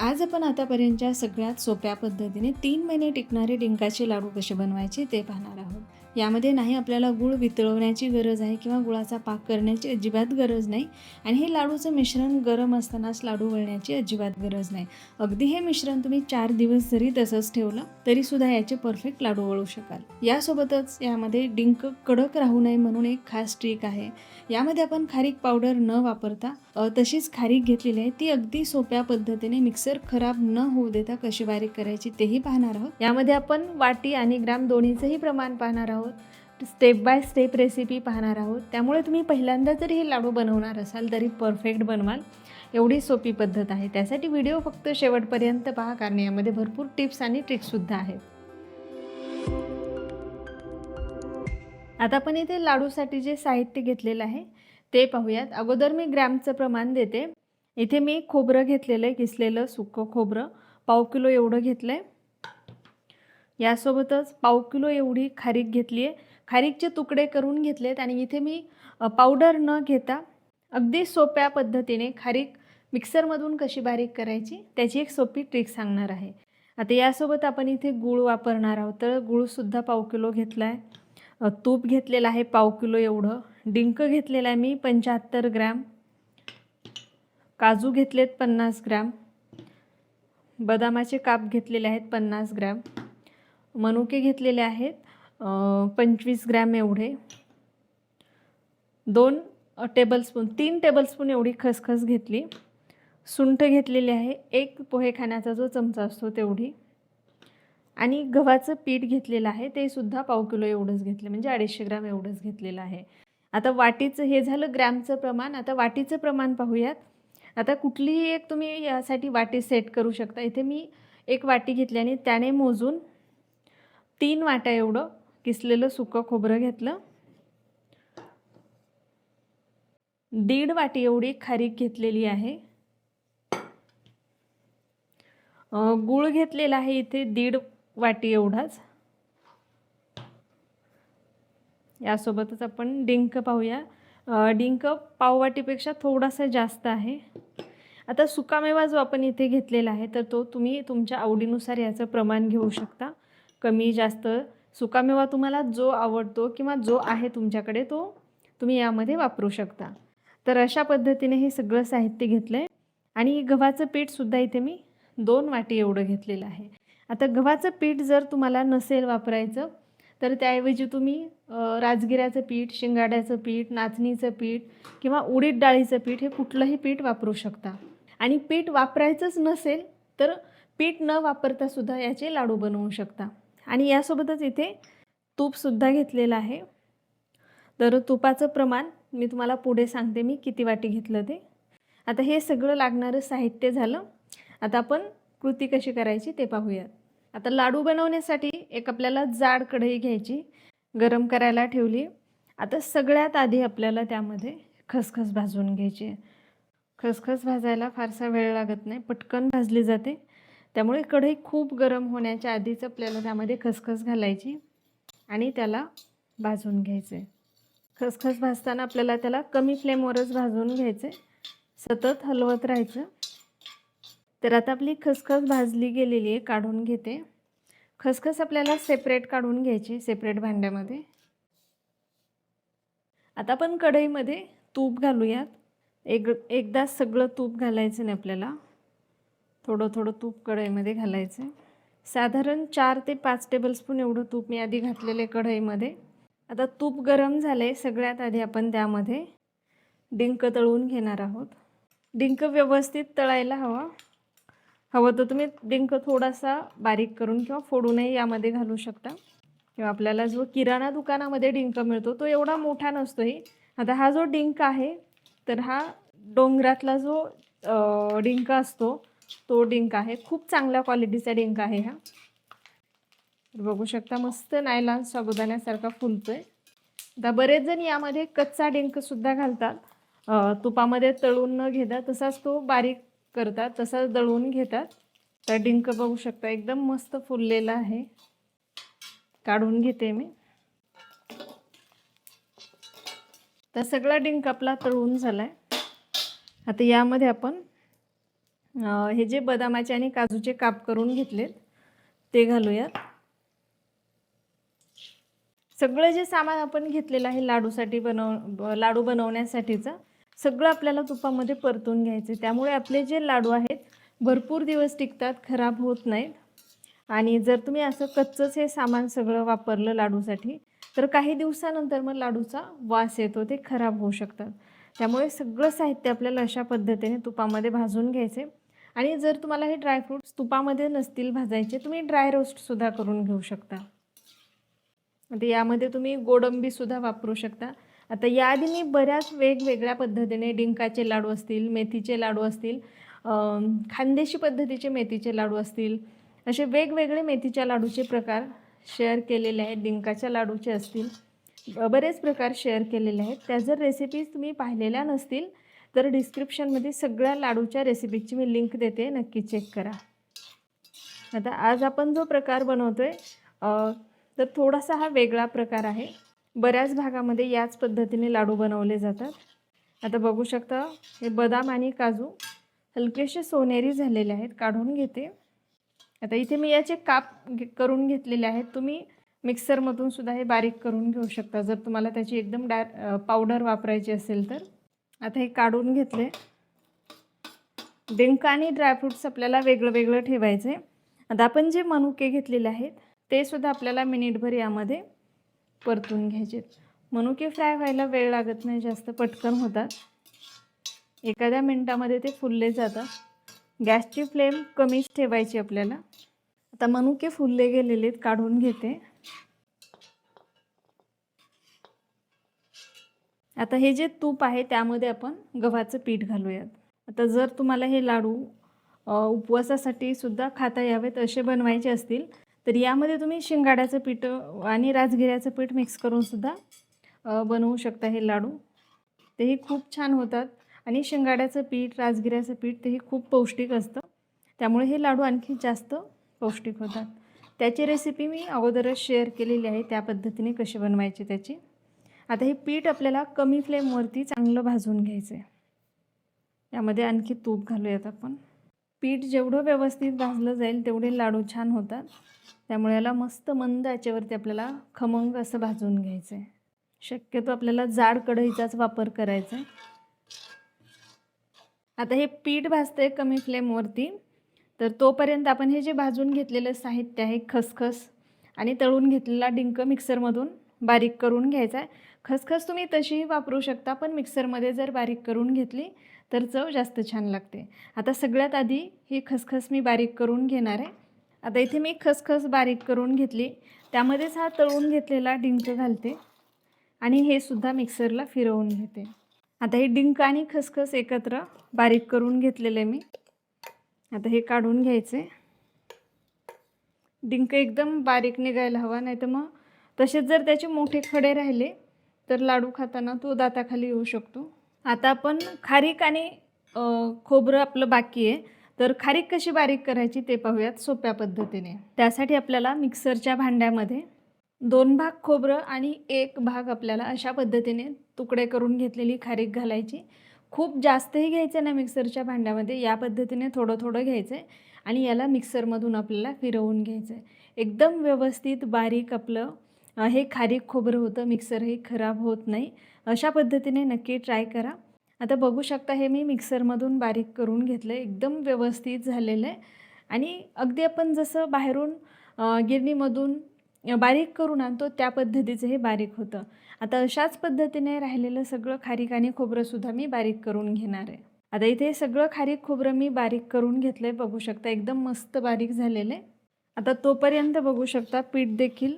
आज आपण आतापर्यंतच्या सगळ्यात सोप्या पद्धतीने तीन महिने टिकणारे डिंकाचे लाडू कसे बनवायचे ते पाहणार आहोत. यामध्ये नाही आपल्याला गुळ वितळवण्याची गरज आहे किंवा गुळाचा पाक करण्याची अजिबात गरज नाही. आणि हे लाडूचं मिश्रण गरम असतानाच लाडू वळण्याची अजिबात गरज नाही. अगदी हे मिश्रण तुम्ही चार दिवस जरी तसंच ठेवलं तरीसुद्धा याचे परफेक्ट लाडू वळू शकाल. यासोबतच यामध्ये डिंक कडक राहू नये म्हणून एक खास ट्रिक आहे. यामध्ये आपण खारीक पावडर न वापरता तशीच खारीक घेतलेली आहे. ती अगदी सोप्या पद्धतीने मिक्सर खराब न होऊ देता कशी बारीक करायची तेही पाहणार आहोत. यामध्ये आपण वाटी आणि ग्राम दोन्हीचंही प्रमाण पाहणार आहोत. स्टेप बाय स्टेप रेसिपी पाहणार आहोत. त्यामुळे तुम्ही पहिल्यांदा जरी हे लाडू बनवणार असाल तरी परफेक्ट बनवाल. एवढी सोपी पद्धत आहे. त्यासाठी व्हिडिओ फक्त शेवटपर्यंत पहा कारण यामध्ये भरपूर टिप्स आणि ट्रिक्ससुद्धा आहेत. आता आपण इथे लाडूसाठी जे साहित्य घेतलेलं आहे ते पाहूयात. अगोदर मी ग्रॅमचं प्रमाण देते. इथे मी खोबरं घेतलेलं आहे किसलेलं सुकं खोबरं. पाव किलो एवढं घेतलं आहे यासोबतच पाव किलो एवढी खारीक घेतली आहे. खारीकचे तुकडे करून घेतलेत आणि इथे मी पावडर न घेता अगदी सोप्या पद्धतीने खारीक मिक्सरमधून कशी बारीक करायची त्याची एक सोपी ट्रिक सांगणार आहे. आता यासोबत आपण इथे गूळ वापरणार आहोत. तर गूळसुद्धा पाव किलो घेतला आहे तूप घेतलेलं आहे पाव किलो एवढं. डिंक घेतलेलं आहे मी पंच्याहत्तर ग्रॅम. काजू घेतलेत पन्नास ग्रॅम. बदामाचे काप घेतलेले आहेत पन्नास ग्रॅम. मनुके घेतलेले आहेत. पंचवीस ग्रॅम एवढे. दोन टेबलस्पून तीन टेबलस्पून एवढी खसखस घेतली. सुंठ घेतलेली आहे. एक पोहे खाण्याचा जो चमचा असतो तेवढी. आणि गव्हाचं पीठ घेतलेलं आहे. ते सुद्धा पाव किलो एवढंच घेतलं. म्हणजे अडीचशे ग्राम एवढंच घेतलेलं आहे. आता वाटीचं हे झालं ग्रॅमचं प्रमाण. आता वाटीचं प्रमाण पाहूयात. आता कुठलीही एक तुम्ही यासाठी वाटी सेट करू शकता. इथे मी एक वाटी घेतली आणि त्याने मोजून तीन वाट्या एवढं किसलेलं सुकं खोबरं घेतलं. दीड वाटी एवढी खारीक घेतलेली आहे. गुळ गूळ घेतलेला आहे इथे दीड वाटी एवढाच. यासोबतच आपण डिंक पाहूया. डिंक पाववाटीपेक्षा थोडासा जास्त आहे. आता सुकामेवा जो आपण इथे घेतलेला आहे तर तो तुम्ही तुमच्या आवडीनुसार याचं प्रमाण घेऊ शकता. कमी जास्त सुकामेवा तुम्हाला जो आवडतो किंवा जो आहे तुमच्याकडे तो तुम्ही यामध्ये वापरू शकता. तर अशा पद्धतीने हे सगळं साहित्य घेतलं आहे आणि गव्हाचं पीठसुद्धा इथे मी दोन वाटी एवढं घेतलेलं आहे. आता गव्हाचं पीठ जर तुम्हाला नसेल वापरायचं तर त्याऐवजी तुम्ही राजगिऱ्याचं पीठ शिंगाड्याचं पीठ नाचणीचं पीठ किंवा उडीद डाळीचं पीठ हे कुठलंही पीठ वापरू शकता. आणि पीठ वापरायचंच नसेल तर पीठ न वापरता सुद्धा याचे लाडू बनवू शकता. आणि यासोबतच इथे तूपसुद्धा घेतलेलं आहे. तर तुपाचं प्रमाण मी तुम्हाला पुढे सांगते मी किती वाटी घेतलं ते. आता हे सगळं लागणारं साहित्य झालं. आता आपण कृती कशी करायची ते पाहूयात. आता लाडू बनवण्यासाठी एक आपल्याला जाड कढई घ्यायची गरम करायला ठेवली. आता सगळ्यात आधी आपल्याला त्यामध्ये खसखस भाजून घ्यायची आहे. खसखस भाजायला फारसा वेळ लागत नाही पटकन भाजली जाते. त्यामुळे कढई खूप गरम होण्याच्या आधीच आपल्याला त्यामध्ये खसखस घालायची आणि त्याला भाजून घ्यायचं आहे खसखस भाजताना आपल्याला त्याला कमी फ्लेमवरच भाजून घ्यायचे सतत हलवत राहायचं. तर आता आपली खसखस भाजली गेलेली आहे काढून घेते. खसखस आपल्याला सेपरेट काढून घ्यायची सेपरेट भांड्यामध्ये. आता आपण कढईमध्ये तूप घालूयात. एक एकदा सगळं तूप घालायचं नाही आपल्याला. थोडं थोडं तूप कढईमध्ये घालायचं आहे. साधारण चार ते पाच टेबलस्पून एवढं तूप मी आधी घातलेले कढईमध्ये. आता तूप गरम झालं आहे सगळ्यात आधी आपण त्यामध्ये डिंक तळून घेणार आहोत. डिंक व्यवस्थित तळायला हवा. हवं तर तुम्ही डिंक थोडासा बारीक करून किंवा फोडूनही यामध्ये घालू शकता. किंवा आपल्याला जो किराणा दुकानामध्ये डिंक मिळतो तो एवढा मोठा नसतोही. आता हा जो डिंक आहे तर हा डोंगरातला जो डिंक असतो तो डिंक आहे. खूप चांगल्या क्वालिटीचा डिंक आहे हा. बघू शकता मस्त नायलान साबुदाण्यासारखा फुलतोय. आता बरेच जण यामध्ये कच्चा डिंकसुद्धा घालतात. तुपामध्ये तळून न घेता तसाच तो बारीक करतात तसाच दळून घेतात. तर डिंक बघू शकता एकदम मस्त फुललेला आहे. काढून घेते मी. तर सगळा डिंक आपला तळून झाला आहे आता यामध्ये आपण हे जे बदामाचे आणि काजूचे काप करून घेतलेत ते घालूयात. सगळं जे सामान आपण घेतलेलं आहे लाडूसाठी बनव लाडू बनवण्यासाठीचं सगळं आपल्याला तुपामध्ये परतून घ्यायचं त्यामुळे आपले जे लाडू आहेत भरपूर दिवस टिकतात खराब होत नाहीत. आणि जर तुम्ही असं कच्चंच हे सामान सगळं वापरलं लाडूसाठी तर काही दिवसानंतर मग लाडूचा वास येतो ते खराब होऊ शकतात. त्यामुळे सगळं साहित्य आपल्याला अशा पद्धतीने तुपामध्ये भाजून घ्यायचे आणि जर तुम्हाला हे ड्रायफ्रूट्स तुपामध्ये नसतील भाजायचे तुम्ही ड्राय रोस्टसुद्धा करून घेऊ शकता. आता यामध्ये तुम्ही गोडंबीसुद्धा वापरू शकता. आता याआधी मी बऱ्याच वेगवेगळ्या पद्धतीने डिंकाचे लाडू असतील मेथीचे लाडू असतील खानदेशी पद्धतीचे मेथीचे लाडू असतील असे वेगवेगळे मेथीच्या लाडूचे प्रकार शेअर केलेले आहेत डिंकाच्या लाडूचे असतील बरेच प्रकार शेअर केलेले आहेत. त्या जर रेसिपीज तुम्ही पाहिलेल्या नसतील तर डिस्क्रिप्शनमध्ये सगळ्या लाडूच्या रेसिपीची मी लिंक देते नक्की चेक करा. आता आज आपण जो प्रकार बनवतो आहे तर थोडासा हा वेगळा प्रकार आहे. बऱ्याच भागामध्ये याच पद्धतीने लाडू बनवले जातात. आता बघू शकता हे बदाम आणि काजू हलकेसे सोनेरी झालेले आहेत काढून घेते. आता इथे मी याचे काप घे- करून घेतलेले आहेत. तुम्ही मिक्सरमधून सुद्धा हे बारीक करून घेऊ शकता. जर तुम्हाला त्याची एकदम डाय पावडर वापरायची असेल तर. आता हे काढून घेतले. डिंक आणि ड्रायफ्रूट्स आपल्याला वेगळं वेगळं ठेवायचे आता आपण जे मनुके घेतलेले आहेत ते सुद्धा आपल्याला मिनिटभर यामध्ये परतून घ्यायचे मनुके फ्राय व्हायला वेळ लागत नाही जास्त पटकन होतात. एखाद्या मिनटामध्ये ते फुलले जातात. गॅसची फ्लेम कमीच ठेवायची आपल्याला. आता मनुके फुलले गेलेले आहेत काढून घेते. आता हे जे तूप आहे त्यामध्ये आपण गव्हाचं पीठ घालूयात. आता जर तुम्हाला हे लाडू उपवासासाठी सुद्धा खाता यावेत असे बनवायचे असतील तर यामध्ये तुम्ही शिंगाड्याचं पीठ आणि राजगिऱ्याचं पीठ मिक्स करून सुद्धा बनवू शकता हे लाडू. तेही खूप छान होतात आणि शिंगाड्याचं पीठ राजगिऱ्याचं पीठ तेही खूप पौष्टिक असतं. त्यामुळे हे लाडू आणखी जास्त पौष्टिक होतात. त्याची रेसिपी मी अगोदरच शेअर केलेली आहे त्या पद्धतीने कशी बनवायची त्याची. आता हे पीठ आपल्याला कमी फ्लेमवरती चांगलं भाजून घ्यायचं आहे. यामध्ये आणखी तूप घालूयात आपण. पीठ जेवढं व्यवस्थित भाजलं जाईल तेवढे लाडू छान होतात. त्यामुळे याला मस्त मंद याच्यावरती आपल्याला खमंग असं भाजून घ्यायचं आहे. शक्यतो आपल्याला जाड कढईचाच वापर करायचा आहे. आता हे पीठ भाजतं आहे कमी फ्लेमवरती. तर तोपर्यंत आपण हे जे भाजून घेतलेलं साहित्य आहे खसखस आणि तळून घेतलेला डिंक मिक्सरमधून बारीक करून घ्यायचा आहे. खसखस तुम्ही तशीही वापरू शकता पण मिक्सरमध्ये जर बारीक करून घेतली तर चव जास्त छान लागते. आता सगळ्यात आधी ही खसखस मी बारीक करून घेणार आहे. आता इथे मी खसखस बारीक करून घेतली. त्यामध्येच हा तळून घेतलेला डिंक घालते. आणि हे सुद्धा मिक्सरला फिरवून घेते. आता हे डिंक आणि खसखस एकत्र बारीक करून घेतलेले मी. आता हे काढून घ्यायचे. डिंक एकदम बारीक निघायला हवा नाही तर मग तसेच जर त्याचे मोठे खडे राहिले तर लाडू खाताना तो दाताखाली येऊ शकतो. आता आपण खारीक आणि खोबरं आपलं बाकी आहे तर खारीक कशी बारीक करायची ते पाहूयात सोप्या पद्धतीने. त्यासाठी आपल्याला मिक्सरच्या भांड्यामध्ये दोन भाग खोबरं आणि एक भाग आपल्याला अशा पद्धतीने तुकडे करून घेतलेली खारीक घालायची. खूप जास्तही घ्यायचं ना मिक्सरच्या भांड्यामध्ये या पद्धतीने थोडं थोडं घ्यायचं आहे आणि याला मिक्सरमधून आपल्याला फिरवून घ्यायचं. आहे एकदम व्यवस्थित बारीक आपलं हे खारीक खोबरं होतं मिक्सर हे खराब होत नाही. अशा पद्धतीने नक्की ट्राय करा. आता बघू शकता हे मी मिक्सरमधून बारीक करून घेतलं आहे एकदम व्यवस्थित झालेलं आहे. आणि अगदी आपण जसं बाहेरून गिरणीमधून बारीक करून आणतो त्या पद्धतीचं हे बारीक होतं. आता अशाच पद्धतीने राहिलेलं सगळं खारीक आणि खोबरंसुद्धा मी बारीक करून घेणार आहे. आता इथे सगळं खारीक खोबरं मी बारीक करून घेतलं आहे बघू शकता एकदम मस्त बारीक झालेलं आहे. आता तोपर्यंत बघू शकता पीठ देखील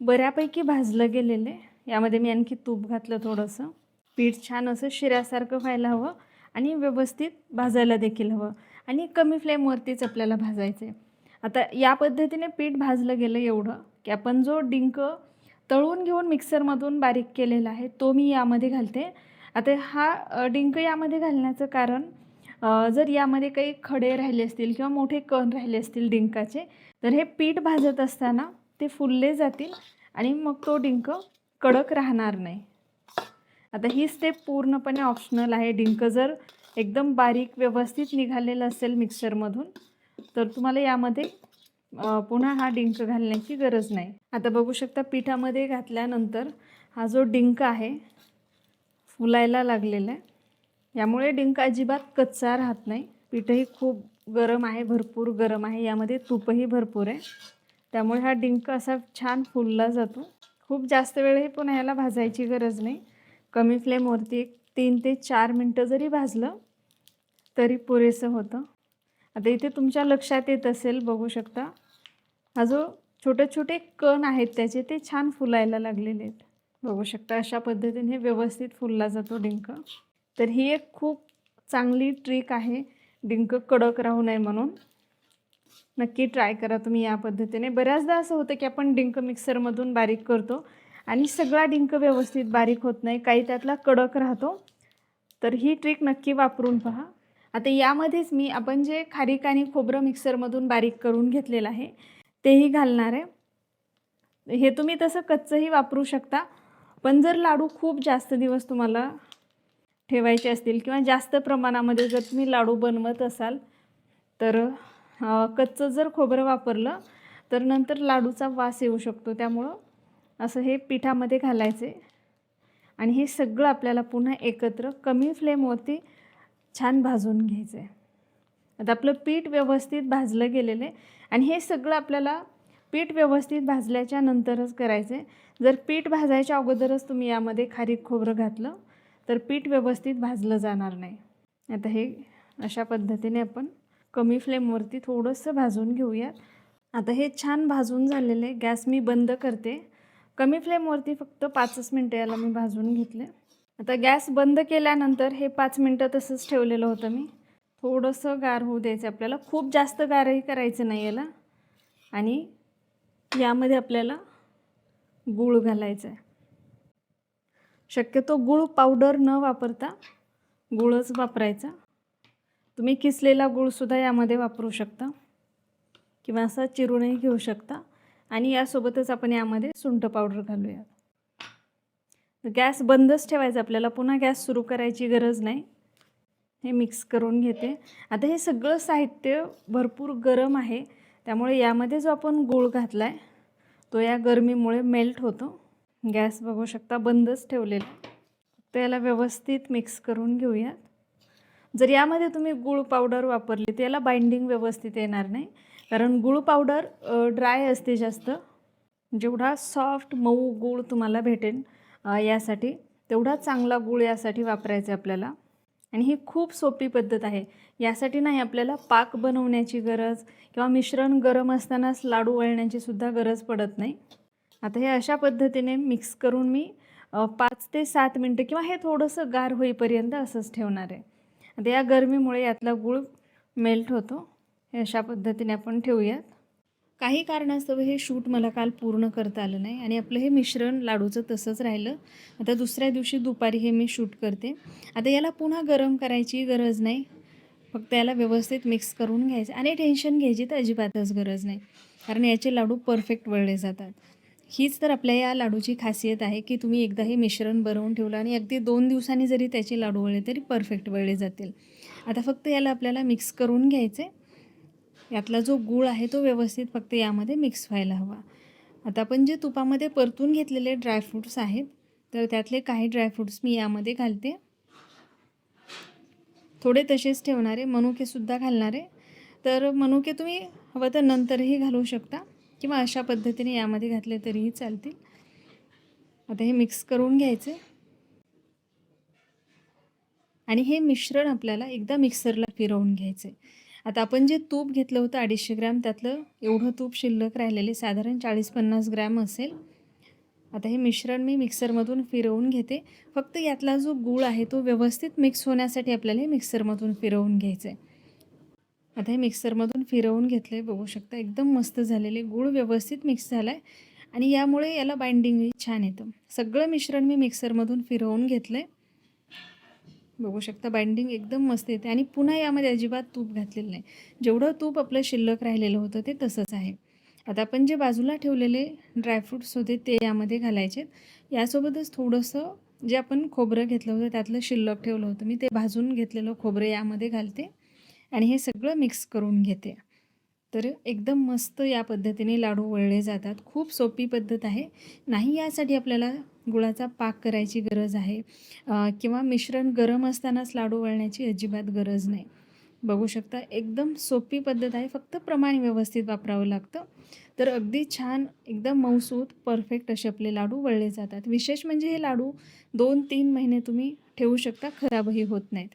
बऱ्यापैकी भाजलं गेलेलं आहे. यामध्ये मी आणखी तूप घातलं थोडंसं. पीठ छान असं शिऱ्यासारखं व्हायला हवं आणि व्यवस्थित भाजायला देखील हवं. आणि कमी फ्लेमवरतीच आपल्याला भाजायचं आहे आता या पद्धतीने पीठ भाजलं गेलं एवढं की आपण जो डिंक तळून घेऊन मिक्सरमधून बारीक केलेला आहे तो मी यामध्ये घालते. आता हा डिंक यामध्ये घालण्याचं कारण जर यामध्ये काही खडे राहिले असतील किंवा मोठे कण राहिले असतील डिंकाचे तर हे पीठ भाजत असताना ते फुलले जातील आणि मग तो डिंक कडक राहणार नाही. आता ही स्टेप पूर्णपणे ऑप्शनल आहे. डिंक जर एकदम बारीक व्यवस्थित निघालेलं असेल मिक्सरमधून तर तुम्हाला यामध्ये पुन्हा हा डिंक घालण्याची गरज नाही. आता बघू शकता पिठामध्ये घातल्यानंतर हा जो डिंक आहे फुलायला लागलेला आहे. यामुळे डिंक अजिबात कच्चा राहत नाही. पीठही खूप गरम आहे भरपूर गरम आहे. यामध्ये तूपही भरपूर आहे. त्यामुळे हा डिंक असा छान फुलला जातो. खूप जास्त वेळही पुन्हा याला भाजायची गरज नाही. कमी फ्लेमवरती एक तीन ते चार मिनटं जरी भाजलं तरी पुरेसं होतं. आता इथे तुमच्या लक्षात येत असेल बघू शकता. हा जो छोटे छोटे कण आहेत त्याचे ते छान फुलायला लागलेले आहेत. बघू शकता अशा पद्धतीने व्यवस्थित फुलला जातो डिंक. तर ही एक खूप चांगली ट्रिक आहे. डिंक कडक राहू नये म्हणून. नक्की ट्राय करा तुम्ही या पद्धतीने. बऱ्याचदा असं होतं की आपण डिंक मिक्सरमधून बारीक करतो आणि सगळा डिंक व्यवस्थित बारीक होत नाही काही त्यातला कडक राहतो. तर ही ट्रिक नक्की वापरून पहा. आता यामध्येच मी आपण जे खारीक आणि खोबरं मिक्सरमधून बारीक करून घेतलेलं आहे तेही घालणार आहे. हे तुम्ही तसं कच्चंही वापरू शकता पण जर लाडू खूप जास्त दिवस तुम्हाला ठेवायचे असतील किंवा जास्त प्रमाणामध्ये जर तुम्ही लाडू बनवत असाल तर कच्चं जर खोबरं वापरलं तर नंतर लाडूचा वास येऊ शकतो. त्यामुळं असं हे पिठामध्ये घालायचे. आणि हे सगळं आपल्याला पुन्हा एकत्र कमी फ्लेमवरती छान भाजून घ्यायचं आहे आता आपलं पीठ व्यवस्थित भाजलं गेलेलं आहे. आणि हे सगळं आपल्याला पीठ व्यवस्थित भाजल्याच्या नंतरच करायचं आहे जर पीठ भाजायच्या अगोदरच तुम्ही यामध्ये खारीक खोबरं घातलं तर पीठ व्यवस्थित भाजलं जाणार नाही. आता हे अशा पद्धतीने आपण कमी फ्लेमवरती थोडंसं भाजून घेऊयात आता हे छान भाजून झालेलं आहे गॅस मी बंद करते. कमी फ्लेमवरती फक्त पाचच मिनटं याला मी भाजून घेतले. आता गॅस बंद केल्यानंतर हे पाच मिनटं तसंच ठेवलेलं होतं मी. थोडंसं गार होऊ द्यायचं आपल्याला. खूप जास्त गारही करायचं नाही याला. आणि यामध्ये आपल्याला गूळ घालायचा आहे शक्यतो गूळ पावडर न वापरता गूळच वापरायचा. तुम्ही किसलेला गूळसुद्धा यामध्ये वापरू शकता. किंवा असा चिरूनही घेऊ शकता. आणि यासोबतच आपण यामध्ये सुंठ पावडर घालूयात गॅस बंदच ठेवायचा आपल्याला. पुन्हा गॅस सुरू करायची गरज नाही. हे मिक्स करून घेते. आता हे सगळं साहित्य भरपूर गरम आहे. त्यामुळे यामध्ये जो आपण गूळ घातला आहे तो या गरमीमुळे मेल्ट होतो. गॅस बघू शकता बंदच ठेवलेला. तर याला व्यवस्थित मिक्स करून घेऊयात. जर यामध्ये तुम्ही गूळ पावडर वापरली तर याला बाइंडिंग व्यवस्थित येणार नाही. कारण गूळ पावडर ड्राय असते जास्त. जेवढा सॉफ्ट मऊ गूळ तुम्हाला भेटेल यासाठी तेवढा चांगला गूळ यासाठी वापरायचा आहे आपल्याला. आणि ही खूप सोपी पद्धत आहे. यासाठी नाही आपल्याला पाक बनवण्याची गरज किंवा मिश्रण गरम असतानाच लाडू वळण्याची सुद्धा गरज पडत नाही. आता हे अशा पद्धतीने मिक्स करून मी पाच ते सात मिनटं किंवा हे थोडंसं गार होईपर्यंत असंच ठेवणार आहे. आता या गरमीमुळे यातला गूळ मेल्ट होतो. अशा पद्धतीने आपण ठेवूयात. काही कारणास्तव हे शूट मला काल पूर्ण करता आलं नाही आणि आपलं हे मिश्रण लाडूचं तसंच राहिलं. आता दुसऱ्या दिवशी दुपारी हे मी शूट करते. आता याला पुन्हा गरम करायची गरज नाही. फक्त याला व्यवस्थित मिक्स करून घ्यायचं. आणि टेन्शन घ्यायची तर अजिबातच गरज नाही. कारण याचे लाडू परफेक्ट वळले जातात. हीच तर आपल्या या लाडूची खासियत आहे की तुम्ही एकदा हे मिश्रण बनवून ठेवलं आणि अगदी दोन दिवसांनी जरी त्याचे लाडू वळले तरी परफेक्ट वळले जातील. आता फक्त याला आपल्याला मिक्स करून घ्यायचे यातला जो गूळ आहे तो व्यवस्थित फक्त यामध्ये मिक्स व्हायला हवा. आता आपण जे तुपामध्ये परतून घेतलेले ड्रायफ्रूट्स आहेत तर त्यातले काही ड्रायफ्रूट्स मी यामध्ये घालते. थोडे तसेच ठेवणारे मनुकेसुद्धा घालणारे. तर मनुके तुम्ही हवं तर नंतरही घालू शकता. किंवा अशा पद्धतीने यामध्ये घातले तरीही चालतील. आता हे मिक्स करून घ्यायचे. आणि हे मिश्रण आपल्याला एकदा मिक्सरला फिरवून घ्यायचे. आता आपण जे तूप घेतलं होतं अडीचशे ग्रॅम त्यातलं एवढं तूप शिल्लक राहिलेले साधारण चाळीस पन्नास ग्रॅम असेल. आता हे मिश्रण मी मिक्सरमधून फिरवून घेते. फक्त यातला जो गूळ आहे तो व्यवस्थित मिक्स होण्यासाठी आपल्याला हे मिक्सरमधून फिरवून घ्यायचं आहे आता हे मिक्सरमधून फिरवून घेतलं आहे बघू शकता. एकदम मस्त झालेले गूळ व्यवस्थित मिक्स झाला आहे आणि यामुळे याला बाइंडिंगही छान येतं. सगळं मिश्रण मी मिक्सरमधून फिरवून घेतलं आहे बघू शकता बाइंडिंग एकदम मस्त येते. आणि पुन्हा यामध्ये अजिबात तूप घातलेलं नाही. जेवढं तूप आपलं शिल्लक राहिलेलं होतं ते तसंच आहे. आता आपण जे बाजूला ठेवलेले ड्रायफ्रूट्स होते ते यामध्ये घालायचे यासोबतच थोडंसं जे आपण खोबरं घेतलं होतं त्यातलं शिल्लक ठेवलं होतं मी ते भाजून घेतलेलं खोबरं यामध्ये घालते. आणि हे सगळं मिक्स करून घेते. तर एकदम मस्त या पद्धतीने लाडू वळले जातात. खूप सोपी पद्धत आहे. नाही यासाठी आपल्याला गुळाचा पाक करायची गरज आहे. किंवा मिश्रण गरम असतानाच लाडू वळण्याची अजिबात गरज नाही. बघू शकता एकदम सोपी पद्धत आहे. फक्त प्रमाण व्यवस्थित वापरावं लागतं. तर अगदी छान एकदम मऊसूत परफेक्ट असे आपले लाडू वळले जातात. विशेष म्हणजे हे लाडू दोन तीन महिने तुम्ही ठेवू शकता. खराबही होत नाहीत.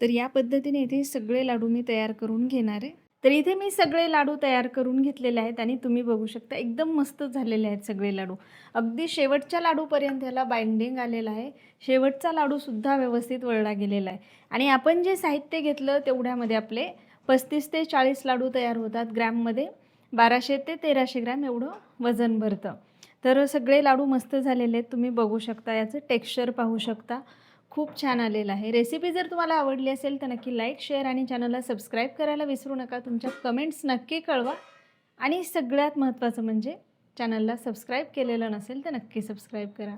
तर या पद्धतीने इथे सगळे लाडू मी तयार करून घेणार आहे. तर इथे मी सगळे लाडू तयार करून घेतलेले आहेत आणि तुम्ही बघू शकता एकदम मस्त झालेले आहेत सगळे लाडू. अगदी शेवटच्या लाडूपर्यंत याला बाइंडिंग आलेला आहे. शेवटचा लाडूसुद्धा व्यवस्थित वळला गेलेला आहे. आणि आपण जे साहित्य घेतलं तेवढ्यामध्ये आपले पस्तीस ते चाळीस लाडू तयार होतात ग्रॅममध्ये. बाराशे ते तेराशे ग्रॅम एवढं वजन भरतं. तर सगळे लाडू मस्त झालेले आहेत. तुम्ही बघू शकता याचं टेक्स्चर पाहू शकता. खूप छान आलेलं आहे. रेसिपी जर तुम्हाला आवडली असेल तर नक्की लाईक शेअर आणि चॅनलला सबस्क्राईब करायला विसरू नका. तुमच्या कमेंट्स नक्की कळवा. आणि सगळ्यात महत्त्वाचं म्हणजे चॅनलला सबस्क्राईब केलेलं नसेल तर नक्की सबस्क्राईब करा.